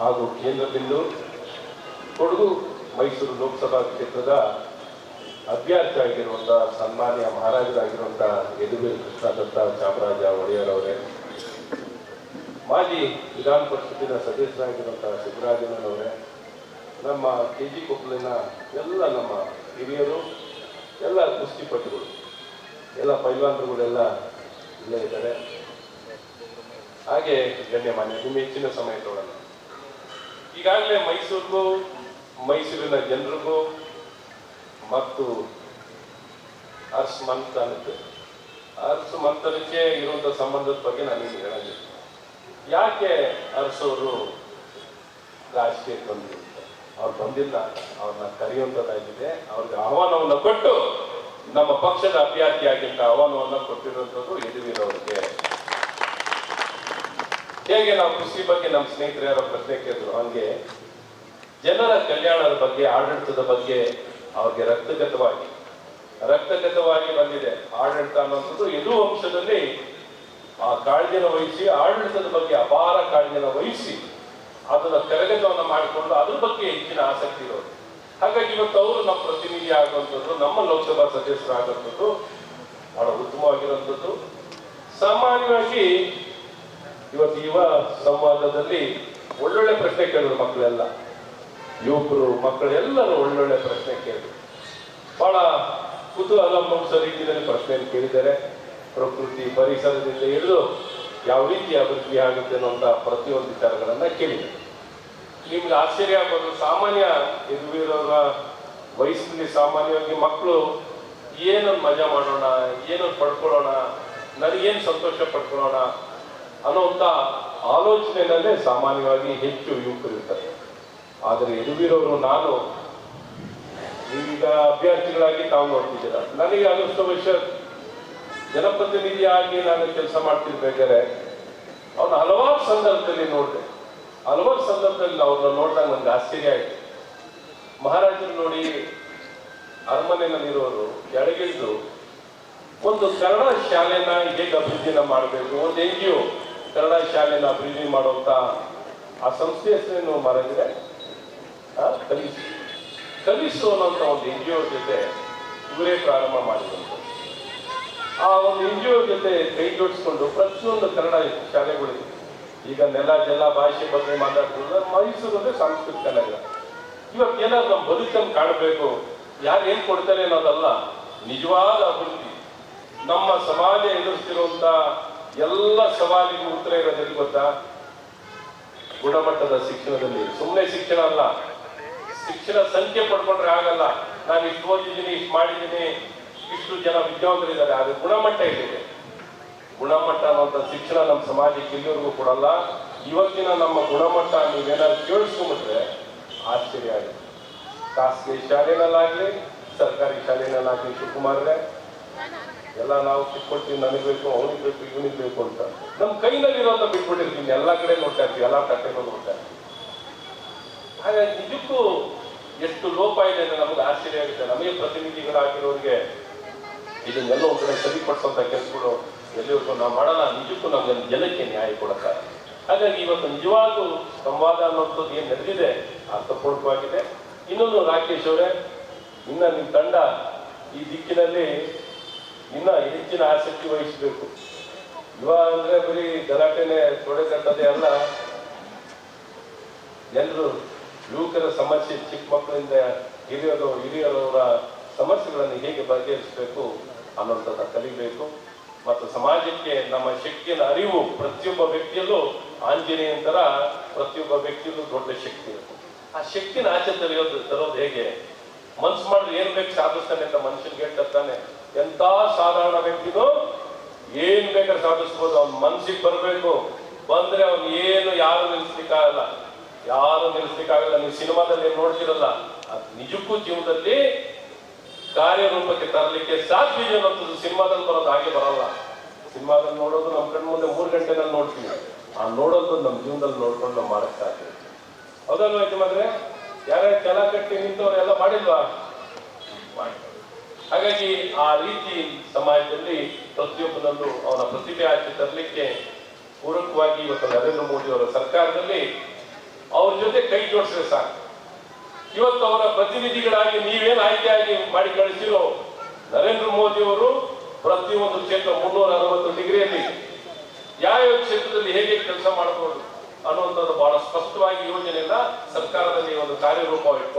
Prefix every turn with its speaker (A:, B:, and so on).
A: ಹಾಗೂ ಕೇಂದ್ರ ಬಿಂದು ಕೊಡಗು ಮೈಸೂರು ಲೋಕಸಭಾ ಕ್ಷೇತ್ರದ ಅಭ್ಯರ್ಥಿ ಆಗಿರುವಂಥ ಸನ್ಮಾನ್ಯ ಮಹಾರಾಜರಾಗಿರುವಂಥ ಯದುವೀರ್ ಕೃಷ್ಣದತ್ತ ಚಾಮರಾಜ ಒಡೆಯರ್ ಅವರೇ ಮಾಜಿ ವಿಧಾನ ಪರಿಷತ್ತಿನ ಸದಸ್ಯರಾಗಿರುವಂಥ ಸಿದ್ದರಾಜಣ್ಣನವರೇ ನಮ್ಮ ಕೆ ಜಿ ಕೊಪ್ಪಲಿನ ಎಲ್ಲ ನಮ್ಮ ಹಿರಿಯರು, ಎಲ್ಲ ಕುಸ್ತಿಪಟುಗಳು, ಎಲ್ಲ ಪೈಲ್ವಾನರುಗಳೆಲ್ಲ ಇಲ್ಲೇ ಇದ್ದಾರೆ. ಹಾಗೆ ಗಣ್ಯಮಾನ್ಯ, ನಿಮ್ಮ ಹೆಚ್ಚಿನ ಸಮಯ ಈಗಾಗಲೇ ಮೈಸೂರಿಗೂ, ಮೈಸೂರಿನ ಜನರಿಗೂ ಮತ್ತು ಅರ್ಸ್ ಮಂಥನಕ್ಕೆ ಅರ್ಸ್ ಮಂಥನಕ್ಕೆ ಇರುವಂಥ ಸಂಬಂಧದ ಬಗ್ಗೆ ನಾನು ನಿಮಗೆ ಹೇಳೋದಿಲ್ಲ. ಯಾಕೆ ಅರ್ಸೋರು ರಾಜಕೀಯಕ್ಕೆ ಬಂದಿಲ್ಲ ಅವ್ರು ಬಂದಿಲ್ಲ, ಅವ್ರನ್ನ ಕರೆಯುವಂಥದ್ದಾಗಿದೆ, ಅವ್ರಿಗೆ ಆಹ್ವಾನವನ್ನು ಕೊಟ್ಟು ನಮ್ಮ ಪಕ್ಷದ ಅಭ್ಯರ್ಥಿಯಾಗಿದ್ದ ಆಹ್ವಾನವನ್ನು ಕೊಟ್ಟಿರುವಂಥದ್ದು ಯದುವೀರವ್ರಿಗೆ ಹೇಗೆ ನಾವು ಕೃಷಿ ಬಗ್ಗೆ ನಮ್ಮ ಸ್ನೇಹಿತರು ಯಾರೋ ಪ್ರಶ್ನೆ ಕೇಳಿದ್ರು, ಹಂಗೆ ಜನರ ಕಲ್ಯಾಣದ ಬಗ್ಗೆ, ಆಡಳಿತದ ಬಗ್ಗೆ ಅವ್ರಿಗೆ ರಕ್ತಗತವಾಗಿ ರಕ್ತಗತವಾಗಿ ಬಂದಿದೆ. ಆಡಳಿತ ಅನ್ನೋಂಥದ್ದು ಇದು ವಂಶದಲ್ಲಿ ಆ ಕಾಳಜಿನ ವಹಿಸಿ, ಆಡಳಿತದ ಬಗ್ಗೆ ಅಪಾರ ಕಾಳಜಿನ ವಹಿಸಿ ಅದನ್ನ ಕರಗತವನ್ನು ಮಾಡಿಕೊಂಡು ಅದ್ರ ಬಗ್ಗೆ ಹೆಚ್ಚಿನ ಆಸಕ್ತಿ ಇರೋದು ಹಾಗಾಗಿ ಇವತ್ತು ಅವರು ನಮ್ಮ ಪ್ರತಿನಿಧಿ ಆಗುವಂಥದ್ದು, ನಮ್ಮ ಲೋಕಸಭಾ ಸದಸ್ಯರಾಗುವಂಥದ್ದು ಬಹಳ ಉತ್ತಮವಾಗಿರುವಂಥದ್ದು. ಸಾಮಾನ್ಯವಾಗಿ ಇವತ್ತು ಯುವ ಸಂವಾದದಲ್ಲಿ ಒಳ್ಳೊಳ್ಳೆ ಪ್ರಶ್ನೆ ಕೇಳಿದ್ರು ಮಕ್ಕಳೆಲ್ಲ. ಯುವಕರು, ಮಕ್ಕಳು ಎಲ್ಲರೂ ಒಳ್ಳೊಳ್ಳೆ ಪ್ರಶ್ನೆ ಕೇಳಿದ್ರು ಬಹಳ ಕುತೂಹಲ ಮೂಡಿಸೋ ರೀತಿಯಲ್ಲಿ ಪ್ರಶ್ನೆಯನ್ನು ಕೇಳಿದ್ದಾರೆ. ಪ್ರಕೃತಿ ಪರಿಸರದಿಂದ ಹಿಡಿದು ಯಾವ ರೀತಿ ಅಭಿವೃದ್ಧಿ ಆಗುತ್ತೆ ಅನ್ನುವಂಥ ಪ್ರತಿಯೊಂದು ವಿಚಾರಗಳನ್ನು ಕೇಳಿದೆ. ನಿಮ್ಗೆ ಆಶ್ಚರ್ಯ ಆಗ್ಬೋದು ಸಾಮಾನ್ಯ ಯದುವೀರವರ ವಯಸ್ಸಿನಲ್ಲಿ ಸಾಮಾನ್ಯವಾಗಿ ಮಕ್ಕಳು ಏನೊಂದು ಮಜಾ ಮಾಡೋಣ, ಏನೊಂದು ಪಡ್ಕೊಳ್ಳೋಣ, ನನಗೇನು ಸಂತೋಷ ಪಡ್ಕೊಳ್ಳೋಣ ಅನ್ನೋಂಥ ಆಲೋಚನೆಯಲ್ಲೇ ಸಾಮಾನ್ಯವಾಗಿ ಹೆಚ್ಚು ಯುವಕರು ಇರ್ತಾರೆ. ಆದರೆ ಯದುವೀರವರು ನಾನು, ನೀವೀಗ ಅಭ್ಯರ್ಥಿಗಳಾಗಿ ತಾವು ನೋಡ್ತಿದ್ದೀರ? ನನಗೆ ಅದೃಷ್ಟ ವಿಷಯ ಜನಪ್ರತಿನಿಧಿಯಾಗಿ ನಾನು ಕೆಲಸ ಮಾಡ್ತಿರ್ಬೇಕಾದ್ರೆ ಅವನು ಹಲವಾರು ಸಂದರ್ಭದಲ್ಲಿ ನೋಡಿದೆ. ಹಲವಾರು ಸಂದರ್ಭದಲ್ಲಿ ಅವ್ರನ್ನ ನೋಡಿದಾಗ ನನಗೆ ಆಶ್ಚರ್ಯ ಆಯ್ತು. ಮಹಾರಾಜರು ನೋಡಿ ಅರಮನೆಯಲ್ಲಿರೋರು ಕೆಳಗಿದ್ದು ಒಂದು ಕನ್ನಡ ಶಾಲೆನ ಹೇಗೆ ಅಭಿವೃದ್ಧಿನ ಮಾಡಬೇಕು, ಒಂದು ಎನ್ ಜಿ ಒ ಕನ್ನಡ ಶಾಲೆನ ಅಭಿವೃದ್ಧಿ ಮಾಡುವಂತ ಆ ಸಂಸ್ಥೆ ಹೆಸರೇನು ಮಹಾರಾಜರೇ ಕಲಿಸಿ. ಕಲಿಸು ಅನ್ನೋಂಥ ಒಂದು ಎನ್ ಜಿ ಒ ಜೊತೆ ಇವರೇ ಪ್ರಾರಂಭ ಮಾಡಿದಂಥ ಆ ಒಂದು ಎನ್ ಜಿ ಒ ಜೊತೆ ಕೈ ಜೋಡಿಸ್ಕೊಂಡು ಪ್ರತಿಯೊಂದು ಕನ್ನಡ ಶಾಲೆಗಳಿದೆ ಈಗ ನೆಲ, ಜಲ, ಭಾಷೆ ಬಗ್ಗೆ ಮಾತಾಡ್ತಿದ್ರೆ ಮೈಸೂರು ಅಂದ್ರೆ ಸಾಂಸ್ಕೃತಿಕ ನಗರ ಇವತ್ತು ನಮ್ಮ ಬದುಕನ್ನು ಕಾಣಬೇಕು, ಯಾರು ಏನು ಕೊಡ್ತಾರೆ ಅನ್ನೋದಲ್ಲ ನಿಜವಾದ ಅಭಿವೃದ್ಧಿ. ನಮ್ಮ ಸಮಾಜ ಎದುರಿಸ್ತಿರುವಂತ ಎಲ್ಲ ಸವಾಲಿಗೂ ಉತ್ತರ ಇರೋದಕ್ಕೆ ಗೊತ್ತಾ? ಗುಣಮಟ್ಟದ ಶಿಕ್ಷಣದಲ್ಲಿ. ಸುಮ್ಮನೆ ಶಿಕ್ಷಣ ಅಲ್ಲ. ಶಿಕ್ಷಣ ಸಂಖ್ಯೆ ಪಡ್ಕೊಂಡ್ರೆ ಆಗಲ್ಲ. ನಾನು ಇಷ್ಟು ಓದಿದ್ದೀನಿ, ಇಷ್ಟು ಮಾಡಿದ್ದೀನಿ, ಇಷ್ಟು ಜನ ವಿದ್ಯಾವಂತರಿದ್ದಾರೆ. ಅದು ಗುಣಮಟ್ಟ ಇಲ್ಲಿದೆ ಗುಣಮಟ್ಟ ಅನ್ನುವಂಥ ಶಿಕ್ಷಣ ನಮ್ಮ ಸಮಾಜಕ್ಕೆ ಇಲ್ಲಿವರೆಗೂ ಕೊಡಲ್ಲ. ಇವತ್ತಿನ ನಮ್ಮ ಗುಣಮಟ್ಟ ನೀವೇನಾದ್ರು ಕೇಳಿಸ್ಕೊಂಬಿಟ್ರೆ ಆಶ್ಚರ್ಯ ಆಗುತ್ತೆ. ಖಾಸಗಿ ಶಾಲೆಯಲ್ಲಾಗಲಿ ಸರ್ಕಾರಿ ಶಾಲೆಯಲ್ಲಾಗಲಿ ಶಿವಕುಮಾರ್ರೆ ಎಲ್ಲ ನಾವು ಕಿತ್ಕೊಳ್ತೀವಿ, ನನಗೆ ಬೇಕು, ಅವನಿಗೆ ಬೇಕು, ಇವನಿಗೆ ಬೇಕು ಅಂತ. ನಮ್ಮ ಕೈನಲ್ಲಿರೋಂಥ ಬಿಟ್ಬಿಟ್ಟಿರ್ತೀನಿ ಎಲ್ಲ ಕಡೆ ನೋಡ್ತಾ ಇರ್ತೀವಿ, ಎಲ್ಲ ಕಟ್ಟೆಗಳು ನೋಡ್ತಾ ಇರ್ತೀವಿ. ಹಾಗಾಗಿ ನಿಜಕ್ಕೂ ಎಷ್ಟು ಲೋಪ ಇದೆ ಅಂದ್ರೆ ನಮಗೆ ಆಶ್ಚರ್ಯ ಆಗುತ್ತೆ. ನಮಗೆ ಪ್ರತಿನಿಧಿಗಳಾಗಿರೋರಿಗೆ ಇದನ್ನೆಲ್ಲ ಒಂದು ಕಡೆ ಸರಿಪಡಿಸುವಂತ ಕೆಲಸಗಳು ಎಲ್ಲಿವರೆಗೂ ನಾವು ಮಾಡಲ್ಲ. ನಿಜಕ್ಕೂ ನಮ್ಗೆ ಜನಕ್ಕೆ ನ್ಯಾಯ ಕೊಡುತ್ತಾರೆ ಹಾಗಾಗಿ ಇವತ್ತು ನಿಜವಾಗೂ ಸಂವಾದ ಅನ್ನೋಂಥದ್ದು ಏನ್ ನಡೆದಿದೆ ಅರ್ಥಪೂರ್ಣವಾಗಿದೆ ಇನ್ನೊಂದು ರಾಕೇಶ್ ಅವರೇ ಇನ್ನ ನಿಮ್ಮ ತಂಡ ಈ ದಿಕ್ಕಿನಲ್ಲಿ ಇನ್ನ ಹೆಚ್ಚಿನ ಆಸಕ್ತಿ ವಹಿಸಬೇಕು. ಯುವ ಅಂದ್ರೆ ಬರೀ ಗಲಾಟೆನೆ ತೊಡೆ ಕಟ್ಟದೆ ಅಲ್ಲ ಎಲ್ಲರೂ ಯುವಕರ ಸಮಸ್ಯೆ ಚಿಕ್ಕ ಮಕ್ಕಳಿಂದ ಹಿರಿಯರು, ಹಿರಿಯರವರ ಸಮಸ್ಯೆಗಳನ್ನು ಹೇಗೆ ಬಗೆಹರಿಸಬೇಕು ಅನ್ನೋಂಥದ್ದು ಕಲಿಬೇಕು. ಮತ್ತು ಸಮಾಜಕ್ಕೆ ನಮ್ಮ ಶಕ್ತಿಯ ಅರಿವು ಪ್ರತಿಯೊಬ್ಬ ವ್ಯಕ್ತಿಯಲ್ಲೂ ಆಂಜನೇಯನ ತರ ಪ್ರತಿಯೊಬ್ಬ ವ್ಯಕ್ತಿಯಲ್ಲೂ ದೊಡ್ಡ ಶಕ್ತಿ ಇರುತ್ತೆ. ಆ ಶಕ್ತಿನ ಆಚೆ ತರೆಯೋದು ತರೋದು ಹೇಗೆ? ಮನ್ಸು ಮಾಡಿದ್ರೆ ಏನ್ ಬೇಕು ಸಾಧಿಸ್ತಾನೆ ಅಂತ ಮನುಷ್ಯನ್ಗೆ ಹೇಳ್ತಾನೆ ಎಂತ ಸಾಧಾರಣ ವ್ಯಕ್ತಿಗೂ ಏನ್ ಬೇಕಾದ್ರೆ ಸಾಧಿಸ್ಬೋದು, ಅವ್ನ ಮನ್ಸಿಗೆ ಬರಬೇಕು. ಬಂದ್ರೆ ಅವ್ನು ಏನು, ಯಾರು ನಿಲ್ಸ್ಲಿಕ್ಕಾಗಲ್ಲ ಯಾರು ನಿಲ್ಸ್ಲಿಕ್ಕಾಗಲ್ಲ ನೀವು ಸಿನಿಮಾದಲ್ಲಿ ಏನ್ ನೋಡ್ತಿರಲ್ಲ, ಅದ್ ನಿಜಕ್ಕೂ ಜೀವನದಲ್ಲಿ ಕಾರ್ಯರೂಪಕ್ಕೆ ತರಲಿಕ್ಕೆ ಸಾಧ್ಯ ಅಂತದ್ದು ಸಿನಿಮಾದಲ್ಲಿ ಬರೋದು ಹಾಗೆ ಬರಲ್ಲ. ಸಿನಿಮಾದಲ್ಲಿ ನೋಡೋದು ನಮ್ಮ ಕಣ್ಣು ಮುಂದೆ ಮೂರು ಗಂಟೆನಲ್ಲಿ ನೋಡ್ತೀವಿ. ಆ ನೋಡೋದು ನಮ್ಮ ಜೀವನದಲ್ಲಿ ನೋಡ್ಕೊಂಡು ನಾವು ಮಾಡಕ್ ಸಾಧ್ಯ ಹೌದಲ್ವಾ ಯಜಮಾನ್ರೆ? ಯಾರ್ಯಾರು ಚೆನ್ನಾಗಿ ಕಟ್ಟಿ ನಿಂತವ್ರು ಎಲ್ಲ ಮಾಡಿಲ್ವಾ? ಮಾಡ್ತಾರೆ. ಹಾಗಾಗಿ ಆ ರೀತಿ ಸಮಾಜದಲ್ಲಿ ಪ್ರತಿಯೊಬ್ಬನಲ್ಲೂ ಅವನ ಪ್ರತಿಭೆ ಆಚೆ ತರಲಿಕ್ಕೆ ಪೂರಕವಾಗಿ ಇವತ್ತು ನರೇಂದ್ರ ಮೋದಿ ಅವರ ಸರ್ಕಾರದಲ್ಲಿ ಅವ್ರ ಜೊತೆ ಕೈ ಜೋಡಿಸಿದ್ರೆ ಸಾಕು. ಇವತ್ತು ಅವರ ಪ್ರತಿನಿಧಿಗಳಾಗಿ ನೀವೇನು ಆಯ್ಕೆಯಾಗಿ ಮಾಡಿ ಕಳಿಸಿರೋ ನರೇಂದ್ರ ಮೋದಿ ಅವರು ಪ್ರತಿಯೊಂದು ಕ್ಷೇತ್ರ ಮುನ್ನೂರ ಅರವತ್ತು ಡಿಗ್ರಿಯಲ್ಲಿ ಯಾವ ಕ್ಷೇತ್ರದಲ್ಲಿ ಹೇಗೆ ಕೆಲಸ ಮಾಡಬಹುದು ಅನ್ನುವಂಥದ್ದು ಬಹಳ ಸ್ಪಷ್ಟವಾಗಿ ಯೋಜನೆಯನ್ನ ಸರ್ಕಾರದಲ್ಲಿ ಒಂದು ಕಾರ್ಯರೂಪ ಇಟ್ಕೊಂಡು